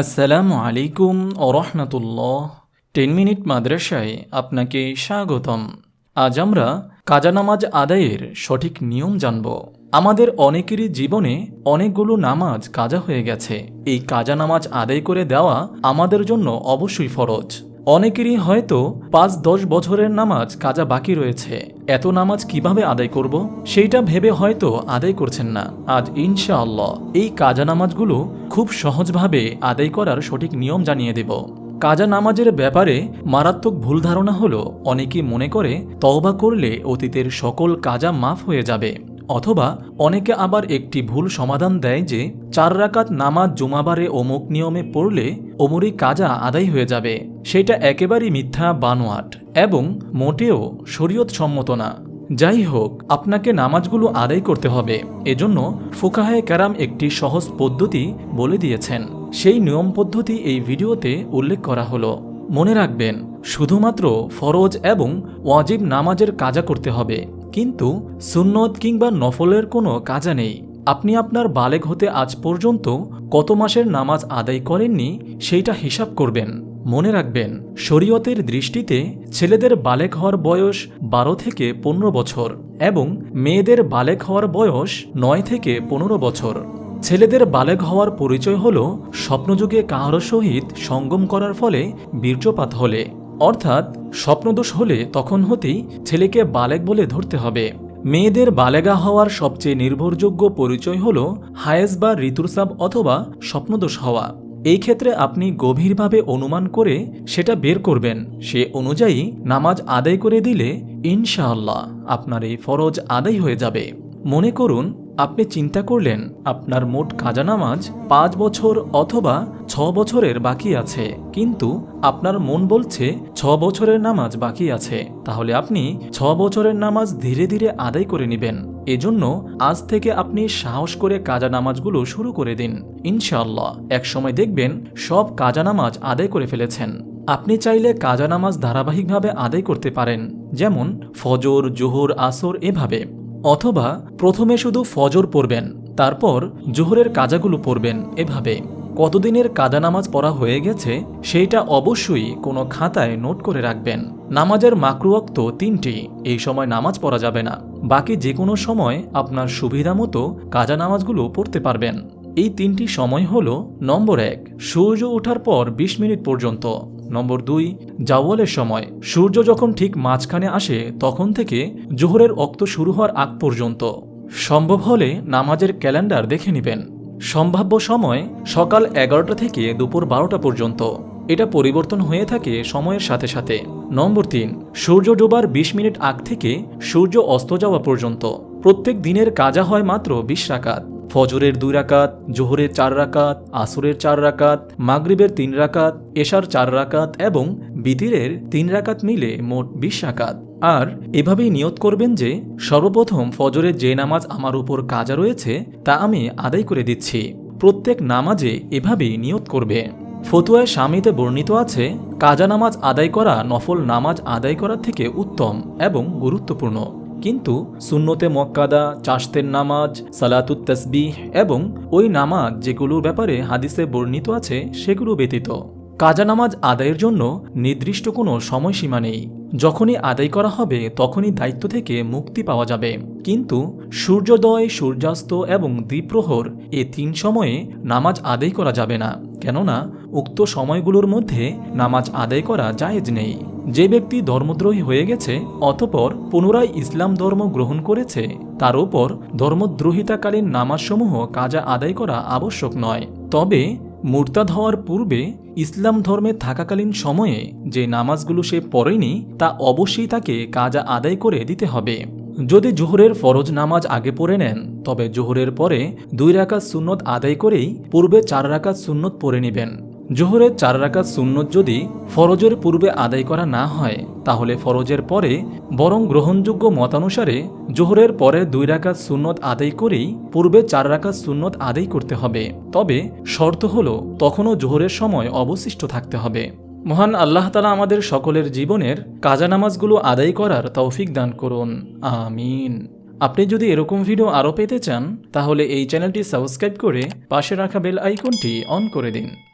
আসসালামু আলাইকুম ও রহমতুল্লাহ। Ten minute মাদ্রাসায় আপনাকে স্বাগতম। আজ আমরা কাজা নামাজ আদায়ের সঠিক নিয়ম জানব। আমাদের অনেকেরই জীবনে অনেকগুলো নামাজ কাজা হয়ে গেছে। এই কাজা নামাজ আদায় করে দেওয়া আমাদের জন্য অবশ্যই ফরজ। অনেকেরই হয়তো পাঁচ দশ বছরের নামাজ কাজা বাকি রয়েছে। এত নামাজ কীভাবে আদায় করব? সেইটা ভেবে হয়তো আদায় করছেন না। আজ ইনশাআল্লাহ এই কাজা নামাজগুলো খুব সহজভাবে আদায় করার সঠিক নিয়ম জানিয়ে দেব। কাজা নামাজের ব্যাপারে মারাত্মক ভুল ধারণা হলো অনেকে মনে করে তওবা করলে অতীতের সকল কাজা মাফ হয়ে যাবে। অথবা অনেকে আবার একটি ভুল সমাধান দেয় যে চার রাকাত নামাজ জুমাবারে অমুক নিয়মে পড়লে অমরই কাজা আদায় হয়ে যাবে। সেটা একেবারেই মিথ্যা, বানোয়াট এবং মোটেও শরীয়ত সম্মত না। যাই হোক, আপনাকে নামাজগুলো আদায় করতে হবে। এজন্য ফুকাহে ক্যারাম একটি সহজ পদ্ধতি বলে দিয়েছেন। সেই নিয়ম পদ্ধতি এই ভিডিওতে উল্লেখ করা হলো। মনে রাখবেন, শুধুমাত্র ফরজ এবং ওয়াজিব নামাজের কাজা করতে হবে। কিন্তু সুন্নত কিংবা নফলের কোনো কাজা নেই। আপনি আপনার বালেগ হতে আজ পর্যন্ত কত মাসের নামাজ আদায় করেননি সেইটা হিসাব করবেন। মনে রাখবেন, শরীয়তের দৃষ্টিতে ছেলেদের বালেক হওয়ার বয়স বারো থেকে পনেরো বছর এবং মেয়েদের বালেক হওয়ার বয়স নয় থেকে পনেরো বছর। ছেলেদের বালেক হওয়ার পরিচয় হল স্বপ্নযুগে কাহার সহিত সঙ্গম করার ফলে বীর্যপাত হলে। অর্থাৎ স্বপ্নদোষ হলে তখন হতেই ছেলেকে বালেক বলে ধরতে হবে। মেয়েদের বালেগা হওয়ার সবচেয়ে নির্ভরযোগ্য পরিচয় হল হায়েস বা ঋতুস্রাব অথবা স্বপ্নদোষ হওয়া। এই ক্ষেত্রে আপনি গভীরভাবে অনুমান করে সেটা বের করবেন। সে অনুযায়ী নামাজ আদায় করে দিলে ইনশাআল্লাহ আপনার এই ফরজ আদায় হয়ে যাবে। মনে করুন আপনি চিন্তা করলেন আপনার মোট কাজা নামাজ পাঁচ বছর অথবা ছ বছরের বাকি আছে, কিন্তু আপনার মন বলছে ছ বছরের নামাজ বাকি আছে। তাহলে আপনি ছ বছরের নামাজ ধীরে ধীরে আদায় করে নেবেন। এজন্য আজ থেকে আপনি সাহস করে কাজা নামাজগুলো শুরু করে দিন, ইনশাআল্লাহ। একসময় দেখবেন সব কাজা নামাজ আদায় করে ফেলেছেন। আপনি চাইলে কাজা নামাজ ধারাবাহিকভাবে আদায় করতে পারেন, যেমন ফজর, জোহর, আসর এভাবে। অথবা প্রথমে শুধু ফজর পড়বেন, তারপর জোহরের কাজাগুলো পড়বেন এভাবে। কতদিনের কাজা নামাজ পড়া হয়ে গেছে, সেইটা অবশ্যই কোনো খাতায় নোট করে রাখবেন। নামাজের মাকরুয়াক্ত তিনটি, এই সময় নামাজ পড়া যাবে না। বাকি যে কোনো সময় আপনার সুবিধা মতো কাজা নামাজগুলো পড়তে পারবেন। এই তিনটি সময় হল, নম্বর এক, সূর্য ওঠার পর ২০ মিনিট পর্যন্ত। নম্বর দুই জাওয়ালের সময় সূর্য যখন ঠিক মাঝখানে আসে, তখন থেকে জোহরের অক্ত শুরু হওয়ার আগ পর্যন্ত। সম্ভব হলে নামাজের ক্যালেন্ডার দেখে নেবেন। সম্ভাব্য সময় সকাল এগারোটা থেকে দুপুর বারোটা পর্যন্ত। এটা পরিবর্তন হয়ে থাকে সময়ের সাথে সাথে। নম্বর তিন, সূর্য ডোবার ২০ মিনিট আগ থেকে সূর্য অস্ত যাওয়া পর্যন্ত। প্রত্যেক দিনের কাজা হয় মাত্র বিশ রাকাত। ফজরের দুই রাকাত, জোহরের চার রাকাত, আসরের চার রাকাত, মাগরিবের তিন রাকাত, এশার চার রাকাত এবং বিতিরের তিন রাকাত মিলে মোট বিশ রাকাত। আর এভাবেই নিয়ত করবেন যে, সর্বপ্রথম ফজরের যে নামাজ আমার উপর কাজা রয়েছে, তা আমি আদায় করে দিচ্ছি। প্রত্যেক নামাজে এভাবেই নিয়ত করবে। ফতুয়ায় স্বামীতে বর্ণিত আছে, কাজা নামাজ আদায় করা নফল নামাজ আদায় করার থেকে উত্তম এবং গুরুত্বপূর্ণ। কিন্তু সুন্নতে মক্কাদা চাষতের নামাজ, সালাতুত তসবিহ এবং ওই নামাজ যেগুলোর ব্যাপারে হাদিসে বর্ণিত আছে সেগুলো ব্যতীত। কাজা নামাজ আদায়ের জন্য নির্দিষ্ট কোনো সময়সীমা নেই। যখনই আদায় করা হবে তখনই দায়িত্ব থেকে মুক্তি পাওয়া যাবে। কিন্তু সূর্যোদয়, সূর্যাস্ত এবং দ্বিপ্রহর এ তিন সময়ে নামাজ আদায় করা যাবে না। কেননা উক্ত সময়গুলোর মধ্যে নামাজ আদায় করা জায়েজ নেই। যে ব্যক্তি ধর্মদ্রোহী হয়ে গেছে, অতপর পুনরায় ইসলাম ধর্ম গ্রহণ করেছে, তার উপর ধর্মদ্রোহিতাকালীন নামাজসমূহ কাজা আদায় করা আবশ্যক নয়। তবে মুরতাদ হওয়ার পূর্বে ইসলাম ধর্মে থাকাকালীন সময়ে যে নামাজগুলো সে পড়েনি, তা অবশ্যই তাকে কাজা আদায় করে দিতে হবে। যদি জোহরের ফরজ নামাজ আগে পড়ে নেন, তবে জোহরের পরে দুই রাকাত সুন্নত আদায় করেই পূর্বে চার রাকাত সুন্নত পড়ে নেবেন। জোহরের চার রাকাত সুন্নত যদি ফরজের পূর্বে আদায় করা না হয়, তাহলে ফরজের পরে বরং গ্রহণযোগ্য মতানুসারে জোহরের পরে দুই রাকাত সুন্নত আদায় করেই পূর্বে চার রাকাত সুন্নত আদায় করতে হবে। তবে শর্ত হল, তখনও জোহরের সময় অবশিষ্ট থাকতে হবে। মহান আল্লাহ তালা আমাদের সকলের জীবনের কাজা নামাজগুলো আদায় করার তৌফিক দান করুন। আমিন। আপনি যদি এরকম ভিডিও আরও পেতে চান, তাহলে এই চ্যানেলটি সাবস্ক্রাইব করে পাশে রাখা বেল আইকনটি অন করে দিন।